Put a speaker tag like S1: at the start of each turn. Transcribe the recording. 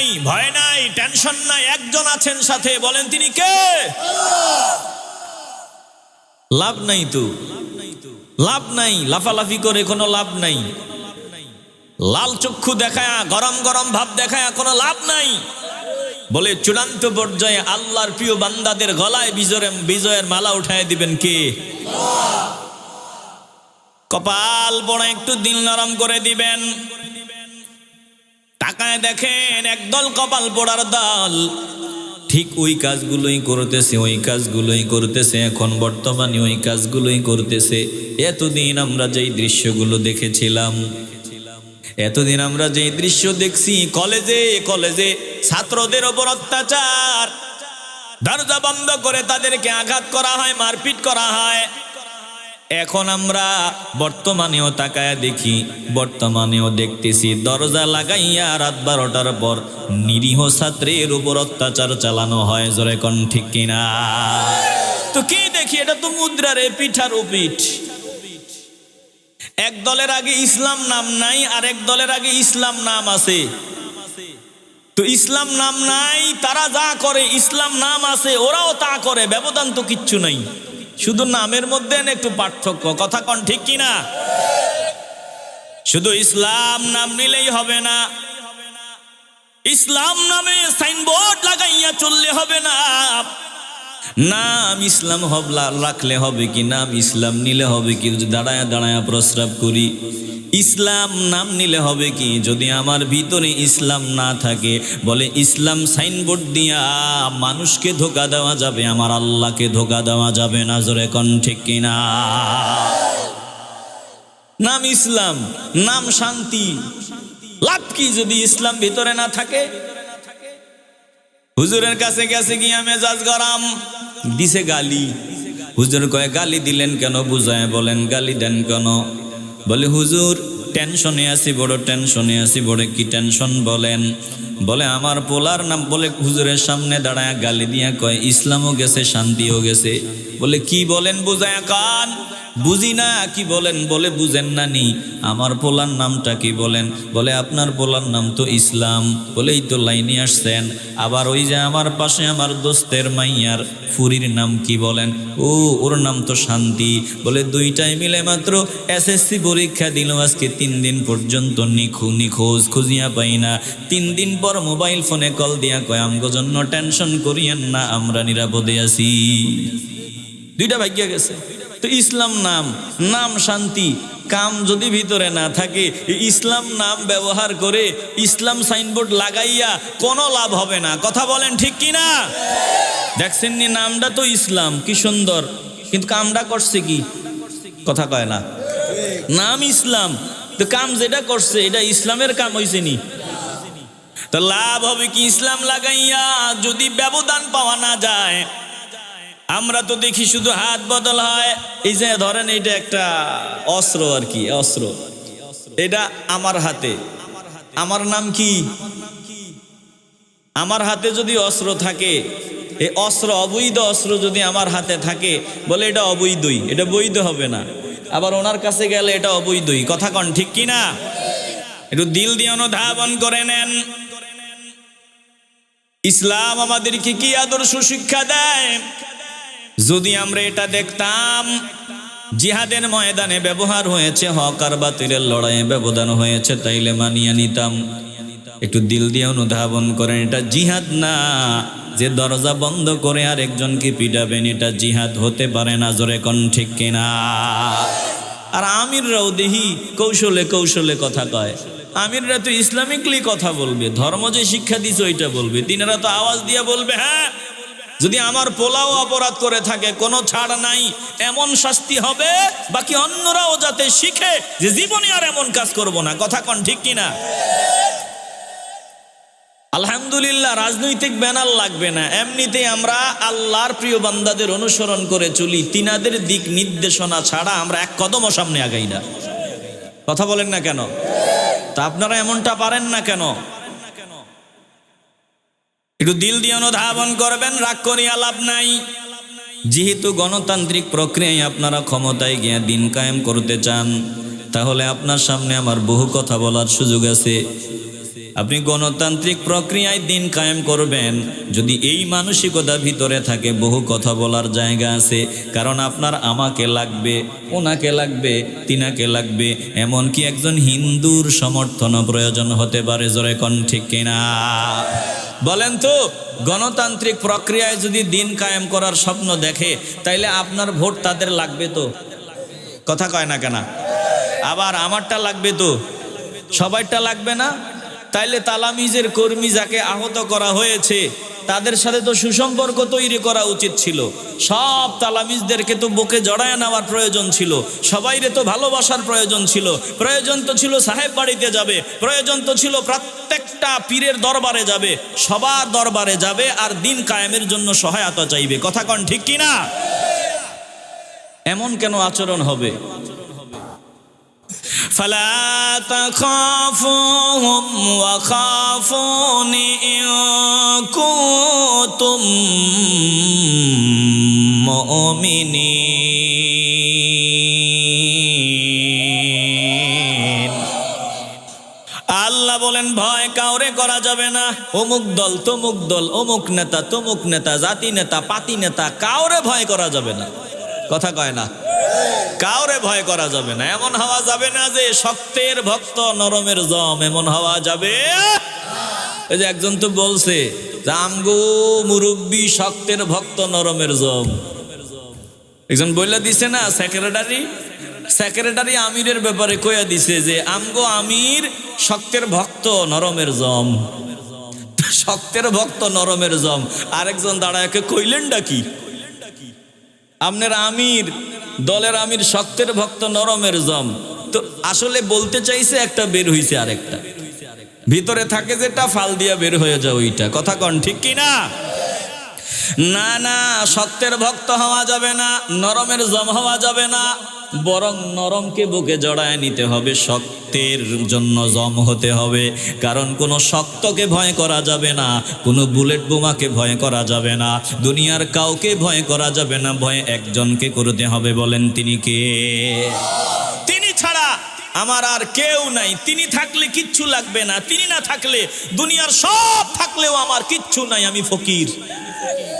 S1: নাই, ভয় নাই টেনশন নাই, একজন আছেন সাথে, বলেন তিনি কে? লাভ নাই তো। লাভ নাই, লাফালাফি করে কোনো লাভ নাই। লাল চক্ষু দেখায়া, গরম গরম ভাব দেখায়া কোনো লাভ নাই। বলে চূড়ান্ত পর্যায়ে আল্লাহর প্রিয় বান্দাদের গলায় বিজয়ের বিজয়ের মালা উঠায় দিবেন কে? কপাল বড় একটু দিল নরম করে দিবেন। তাকায় দেখেন, একদল কপাল পোড়ার দল। ঠিক ওই কাজগুলোই করতেছে, ওই কাজগুলোই করতেছে, এখন বর্তমানে ওই কাজগুলোই করতেছে। এতদিন আমরা যেই দৃশ্যগুলো দেখেছিলাম, এতদিন আমরা যেই দৃশ্য দেখছি, কলেজে কলেজে ছাত্রদের ওপর অত্যাচার। দরজা বন্ধ করে তাদেরকে আঘাত করা হয়, মারপিট করা হয়। এখন আমরা বর্তমানেও তাকায় দেখি, বর্তমানেও দেখতেছি দরজা লাগাইয়া রাত বারোটার পর নিরীহ ছাত্রের উপর অত্যাচার চালানো হয়, জোরে কোন ঠিক কিনা? তো কি দেখি, এটা তো মুদ্রারে পিঠার পিঠ এক দলের আগে ইসলাম নাম নাই, আর এক দলের আগে ইসলাম নাম আছে। তো ইসলাম নাম নাই, তারা যা করে ইসলাম নাম আছে, ওরাও তা করে, ব্যবধান তো কিচ্ছু নাই। শুধু নামের মধ্যে একটু পার্থক্য। কথা কন ঠিক কিনা? শুধু ইসলাম নাম নিলেই হবে না। ইসলাম নামে সাইনবোর্ড লাগাইয়া চললে হবে না। নাম ইসলাম হবলা রাখলে হবে কি? নাম ইসলাম নিলে হবে কি? দাঁড়ায় দাঁড়ায় প্রস্রাব করি। ইসলাম নাম নিলে হবে কি? যদি আমার ভিতরে ইসলাম না থাকে, বলে ইসলাম সাইনবোর্ড দিয়া মানুষকে ধোকা দেওয়া যাবে, আমার আল্লাহকে ধোকা দেওয়া যাবে না, জোরে কন ঠিক কিনা? নাম ইসলাম, নাম শান্তি। লাভ কি যদি ইসলাম ভিতরে না থাকে? হুজুরের কাছে গেছে গিয়া মেজাজ গরম, দিছে গালি। হুজুর কয়ে, গালি দিলেন কেন বুঝায় বলেন, গালি দেন কেন? বলে, হুজুর, টেনশনে আছি বড়, টেনশনে আছি বড়, কি টেনশন বলেন? বলে, আমার পোলার নাম, বলে, হুজুরের সামনে দাঁড়ায় গালি দিয়া কয়, ইসলামও গেছে, শান্তিও গেছে। বলে, কি বলেন বুঝায় কান? বুঝি না কি বলেন? বলে বুঝেন না নি আমার পোলার নামটা কি বলেন? বলে, আপনার পোলার নাম তো ইসলাম। বলেই তো লাইনে আসছেন। আবার ওই যে আমার পাশে আমার দোস্তের মাইয়ার ফুরির নাম কি বলেন? ও, ওর নাম তো শান্তি। বলে, দুইটাই মিলে মাত্র এসএসসি পরীক্ষা দিল। আজকে তিন দিন পর্যন্ত নিখু নিখোঁজ, খুঁজিয়া পাই না। তিন দিন পর মোবাইল ফোনে কল দিয়া কয়, আমগো জন্য টেনশন করিয়েন না, আমরা নিরাপদে আছি। দুইটা ভাগ্য গেছে। তো ইসলাম নাম নাম শান্তি। কাম যদি ভিতরে না থাকে ইসলাম নাম ব্যবহার করে ইসলাম সাইনবোর্ড লাগাইয়া কোনো লাভ হবে না। কথা বলেন ঠিক কি না? দেখছেন নি, নামটা তো ইসলাম, কি সুন্দর। কিন্তু কামটা করছে কি? কথা কয় না। নাম ইসলাম। তো কাম যেটা করছে, এটা ইসলামের কাম হয়েছে নি। তো লাভ হবে কি ইসলাম লাগাইয়া, যদি ব্যবধান পাওয়া না যায় আমরা তো দেখি শুধু হাত বদল হয়। এই যে ধরেন এটা একটা অস্ত্র আর কি, অস্ত্র। এটা আমার হাতে। আমার নাম কি? আমার হাতে যদি অস্ত্র থাকে এই অস্ত্র, অবৈধ অস্ত্র যদি আমার হাতে থাকে, বলে এটা অবৈধই, এটা বৈধ হবে না। আবার ওনার কাছে গেলে এটা অবৈধই। কথা কন, ঠিক কি না? একটু দিল দিয়ে অনুধাবন করে নেন। ইসলাম আমাদেরকে কি আদর্শ শিক্ষা দেয়? যদি আমরা এটা দেখতাম, জিহাদের ময়দানে ব্যবহার হয়েছে, হক আর বাতিলের লড়াইয়ে ব্যবধান হয়েছে, তাইলে মানিয়ে নিতাম। একটু দিল দিয়ে অনুধাবন করেন, এটা জিহাদ না। যে দরজা বন্ধ করে আর একজনকে পিটাবেন, এটা জিহাদ হতে পারে না, জোরে কোন ঠিক কিনা? আর আমিররাও দেখি কৌশলে কৌশলে কথা কয়। আমিররা তো ইসলামিকলি কথা বলবে, ধর্ম যে শিক্ষা দিছে, ওইটা বলবে। তিনারা তো আওয়াজ দিয়ে বলবে হ্যাঁ যদি আমার পোলাও অপরাধ করে থাকে, কোনো ছাড় নাই, এমন শাস্তি হবে? বাকি অন্যরাও যাতে শিখে যে জীবনে আর এমন কাজ করব না। কথা কন ঠিক কিনা? আলহামদুলিল্লাহ, রাজনৈতিক ব্যানার লাগবে না। এমনিতেই আমরা আল্লাহর প্রিয় বান্দাদের অনুসরণ করে চলি। তিনাদের দিক নির্দেশনা ছাড়া আমরা এক কদমও সামনে আগাই না। কথা বলেন না কেন? তা আপনারা এমনটা পারেন না কেন? একটু দিল দিয়ে অনুধাবন করবেন, রাগ করিয়া লাভ নাই। যেহেতু গণতান্ত্রিক প্রক্রিয়ায় আপনারা ক্ষমতায় গিয়ে দিন কায়েম করতে চান, তাহলে আপনার সামনে আমার বহু কথা বলার সুযোগ আছে। আপনি গণতান্ত্রিক প্রক্রিয়ায় দিন কায়েম করবেন। যদি এই মানসিকতা ভিতরে থাকে, বহু কথা বলার জায়গা আছে। কারণ আপনার আমাকে লাগবে, ওনাকে লাগবে, তিনাকে লাগবে, এমনকি একজন হিন্দুর সমর্থনও প্রয়োজন হতে পারে, জোরে কন ঠিক কিনা? বলেন তো, গণতান্ত্রিক প্রক্রিয়ায় যদি দিন কায়েম করার স্বপ্ন দেখে, তাইলে আপনার ভোট তাদের লাগবে তো? কথা কয় না কেনা? আবার আমারটা লাগবে তো? সবাইটা লাগবে না? তাইলে তালামিজের কর্মী যাকে আহত করা হয়েছে, তাদের সাথে তো সুসম্পর্ক তৈরি করা উচিত ছিল। সব তালামিজদেরকে তো বুকে জড়ায় নেওয়ার প্রয়োজন ছিল। সবাইরে তো ভালোবাসার প্রয়োজন ছিল। প্রয়োজন তো ছিল সাহেব বাড়িতে যাবে, প্রয়োজন তো ছিল প্রত্যেকটা পীরের দরবারে যাবে। সবার দরবারে যাবে আর দিন কায়েমের জন্য সহায়তা চাইবে। কথা কন ঠিক কি না এমন কেন আচরণ হবে? فلا تخافوهم وخافوني إن كنتم مؤمنين আল্লাহ বলেন ভয় কাউরে করা যাবে না অমুক দল তমুক দল অমুক নেতা তমুক নেতা জাতি নেতা পাতি নেতা কাউরে ভয় করা যাবে না কথা কয় না কাউরে ভয় করা যাবে না। এমন হওয়া যাবে না যে শক্তের ভক্ত, নরমের জম। এমন হওয়া যাবে। এই যে একজন তো বলছে রামগো মুরব্বী শক্তের ভক্ত, নরমের জম। একজন বইলা দিছে না সেক্রেটারি সেক্রেটারি আমিরের ব্যাপারে কইয়া দিছে যে, আমগো আমির শক্তের ভক্ত, নরমের জম। শক্তের ভক্ত, নরমের জম। আরেকজন দাঁড়ায়কে কইলেন ডাকি আপনার আমির দলের আমির শক্তের ভক্ত, নরমের জম। তো আসলে বলতে চাইছে একটা বের হইছে আরেকটা। ভিতরে থাকে যেটা, ফাল দিয়া বের হয়ে যাও ওইটা। কথা কন, ঠিক কি না? না না সত্যের ভক্ত হওয়া যাবে না, নরমের জম হওয়া যাবে না। বরং নরমকে বুকে জড়ায় নিতে হবে শক্তের জন্য জম হতে হবে। কারণ কোনো শক্তকে ভয় করা যাবে না, কোনো বুলেট বোমাকে ভয় করা যাবে না, দুনিয়ার কাউকে ভয় করা যাবে না, ভয় একজনকে করতে হবে বলেন তিনি কে? তিনি ছাড়া আমার আর কেউ নাই। তিনি থাকলে কিচ্ছু লাগবে না, তিনি না থাকলে দুনিয়ার সব থাকলেও আমার কিচ্ছু নাই, আমি ফকির।